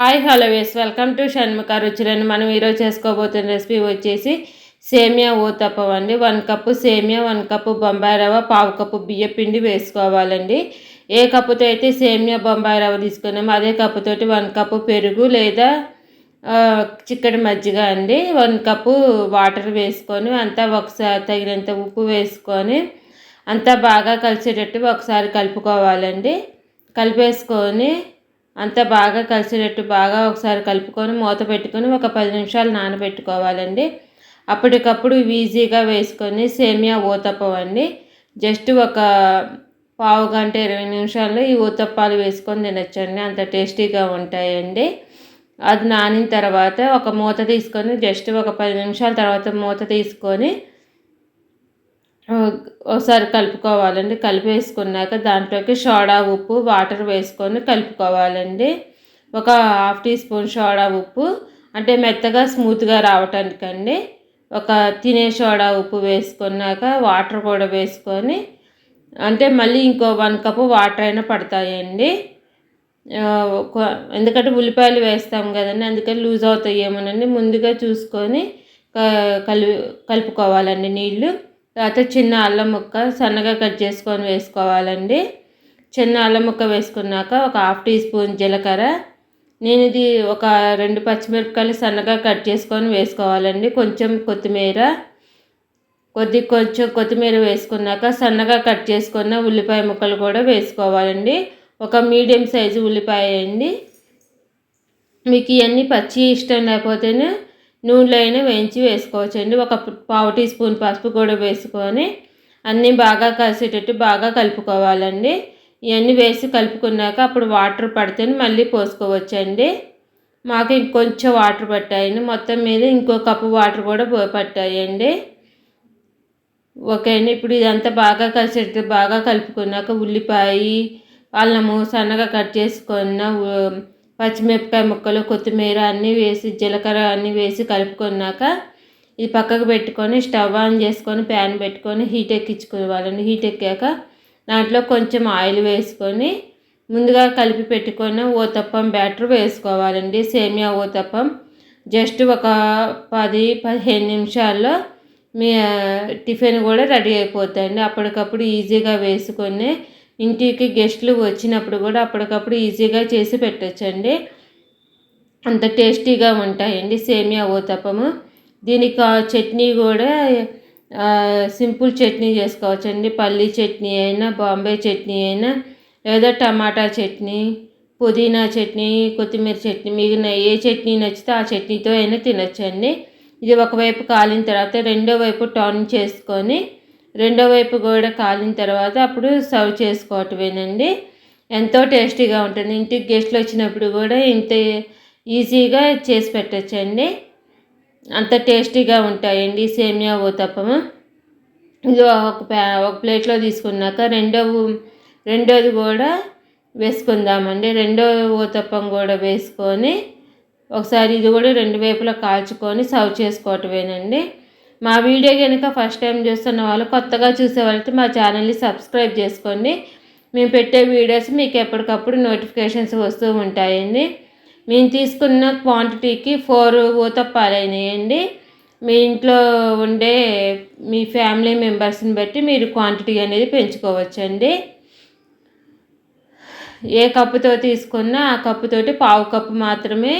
Hi hello వేస్ welcome to Shanmukha రుచులని మనం ఈరోజు చేసుకోబోతున్న రెసిపీ వచ్చేసి సేమియా ఊతప్పం అండి. వన్ కప్పు సేమియా వన్ కప్పు బొంబాయి రవ్వ పావు కప్పు బియ్య పిండి వేసుకోవాలండి. ఏ కప్పుతో అయితే సేమియా బొంబాయి రవ్వ తీసుకున్నామో అదే కప్పుతోటి వన్ కప్పు పెరుగు లేదా చిక్కటి మజ్జిగ అండి. వన్ కప్పు వాటర్ వేసుకొని అంతా ఒకసారి తగినంత ఉప్పు వేసుకొని అంతా బాగా కలిసేటట్టు ఒకసారి కలుపుకోవాలండి. కలిపేసుకొని అంతా బాగా కలిసేటట్టు బాగా ఒకసారి కలుపుకొని మూత పెట్టుకొని ఒక పది నిమిషాలు నానబెట్టుకోవాలండి. అప్పటికప్పుడు ఈజీగా వేసుకొని సేమియా ఊతప్పం అండి. జస్ట్ ఒక పావు గంట ఇరవై నిమిషాల్లో ఈ ఊతప్పాలు వేసుకొని తినచ్చండి. అంత టేస్టీగా ఉంటాయండి. అది నానిన తర్వాత ఒక మూత తీసుకొని జస్ట్ ఒక పది నిమిషాల తర్వాత మూత తీసుకొని ఒకసారి కలుపుకోవాలండి. కలిపేసుకున్నాక దాంట్లోకి సోడా ఉప్పు వాటర్ వేసుకొని కలుపుకోవాలండి. ఒక హాఫ్ టీ స్పూన్ సోడా ఉప్పు. అంటే మెత్తగా స్మూత్గా రావటానికండి. ఒక తినే సోడా ఉప్పు వేసుకున్నాక వాటర్ కూడా వేసుకొని అంటే మళ్ళీ ఇంకో వన్ కప్ వాటర్ అయినా పడతాయండి. ఎందుకంటే ఉల్లిపాయలు వేస్తాం కదండి అందుకని లూజ్ అవుతాయేమోనండి. ముందుగా చూసుకొని కలు కలుపుకోవాలండి నీళ్ళు తర్వాత చిన్న అల్లం ముక్క సన్నగా కట్ చేసుకొని వేసుకోవాలండి. చిన్న అల్లం ముక్క వేసుకున్నాక ఒక హాఫ్ టీ స్పూన్ జీలకర్ర. నేను ఇది ఒక రెండు పచ్చిమిరపకాయలు సన్నగా కట్ చేసుకొని వేసుకోవాలండి. కొంచెం కొత్తిమీర. కొద్ది కొంచెం కొత్తిమీర వేసుకున్నాక సన్నగా కట్ చేసుకున్న ఉల్లిపాయ ముక్కలు కూడా వేసుకోవాలండి. ఒక మీడియం సైజు ఉల్లిపాయ అండి. మీకు ఇవన్నీ పచ్చి ఇష్టం లేకపోతేనే నూనెలో అయినా వేయించి వేసుకోవచ్చండి. ఒక పావు టీ స్పూన్ పసుపు కూడా వేసుకొని అన్నీ బాగా కలిసేటట్టు బాగా కలుపుకోవాలండి. ఇవన్నీ వేసి కలుపుకున్నాక అప్పుడు వాటర్ పడితేనే మళ్ళీ పోసుకోవచ్చండి. మాకు ఇంకొంచెం వాటర్ పట్టాయండి. మొత్తం మీద ఇంకో కప్పు వాటర్ కూడా పట్టాయండి. ఓకే అండి ఇప్పుడు ఇదంతా బాగా కలిసేటట్టు బాగా కలుపుకున్నాక ఉల్లిపాయ అల్లము సన్నగా కట్ చేసుకున్న పచ్చిమిరపకాయ ముక్కలు కొత్తిమీర అన్నీ వేసి జీలకర్ర అన్నీ వేసి కలుపుకున్నాక ఇది పక్కకు పెట్టుకొని స్టవ్ ఆన్ చేసుకొని ప్యాన్ పెట్టుకొని హీట్ ఎక్కించుకోవాలండి హీట్ ఎక్కాక దాంట్లో కొంచెం ఆయిల్ వేసుకొని ముందుగా కలిపి పెట్టుకొని ఓతప్పం బ్యాటర్ వేసుకోవాలండి. సేమియా ఓతప్పం. జస్ట్ ఒక పది పదిహేను నిమిషాల్లో మీ టిఫిన్ కూడా రెడీ అయిపోతాయండి. అప్పటికప్పుడు ఈజీగా వేసుకొని ఇంటికి గెస్ట్లు వచ్చినప్పుడు కూడా అప్పటికప్పుడు ఈజీగా చేసి పెట్టచ్చండి. అంత టేస్టీగా ఉంటాయండి సేమియా ఓతప్పము. దీనికి చట్నీ కూడా సింపుల్ చట్నీ చేసుకోవచ్చండి. పల్లీ చట్నీ అయినా బాంబే చట్నీ అయినా లేదా టమాటా చట్నీ పుదీనా చట్నీ కొత్తిమీర చట్నీ మిగిలిన ఏ చట్నీ నచ్చితే ఆ చట్నీతో అయినా తినచ్చండి. ఇది ఒకవైపు కాలిన తర్వాత రెండో వైపు టర్న్ చేసుకొని రెండో వైపు కూడా కాలిన తర్వాత అప్పుడు సర్వ్ చేసుకోవటమేనండి. ఎంతో టేస్టీగా ఉంటుంది. ఇంటికి గెస్ట్లు వచ్చినప్పుడు కూడా ఇంత ఈజీగా చేసి పెట్టచ్చండి. అంత టేస్టీగా ఉంటాయండి సేమియా ఊతప్పము. ఇది ఒక ఒక ప్లేట్లో తీసుకున్నాక రెండో రెండోది కూడా వేసుకుందామండి. రెండో ఊతప్పం కూడా వేసుకొని ఒకసారి ఇది కూడా రెండు వైపులా కాల్చుకొని సర్వ్ చేసుకోవటమేనండి. మా వీడియో కనుక ఫస్ట్ టైం చూస్తున్న వాళ్ళు కొత్తగా చూసే వాళ్ళకి మా ఛానల్ని సబ్స్క్రైబ్ చేసుకోండి. మేము పెట్టే వీడియోస్ మీకు ఎప్పటికప్పుడు నోటిఫికేషన్స్ వస్తూ ఉంటాయండి. మేము తీసుకున్న క్వాంటిటీకి ఫోర్ ఊతప్పాలైనాయండి మీ ఇంట్లో ఉండే మీ ఫ్యామిలీ మెంబర్స్ని బట్టి మీరు క్వాంటిటీ అనేది పెంచుకోవచ్చండి. ఏ కప్పుతో తీసుకున్నా ఆ కప్పుతోటి పావు కప్పు మాత్రమే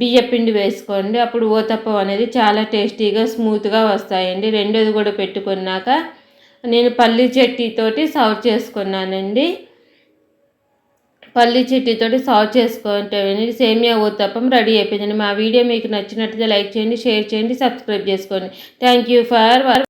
బియ్యపిండి వేసుకోండి. అప్పుడు ఓతప్పం అనేది చాలా టేస్టీగా స్మూత్గా వస్తాయండి. రెండోది కూడా పెట్టుకున్నాక నేను పల్లి చెట్టితోటి సర్వ్ చేసుకున్నానండి. పల్లి చెట్టితోటి సర్వ్ చేసుకుంటే సేమియా ఊతప్పం రెడీ అయిపోయిందండి. మా వీడియో మీకు నచ్చినట్లయితే లైక్ చేయండి షేర్ చేయండి సబ్స్క్రైబ్ చేసుకోండి. Thank you for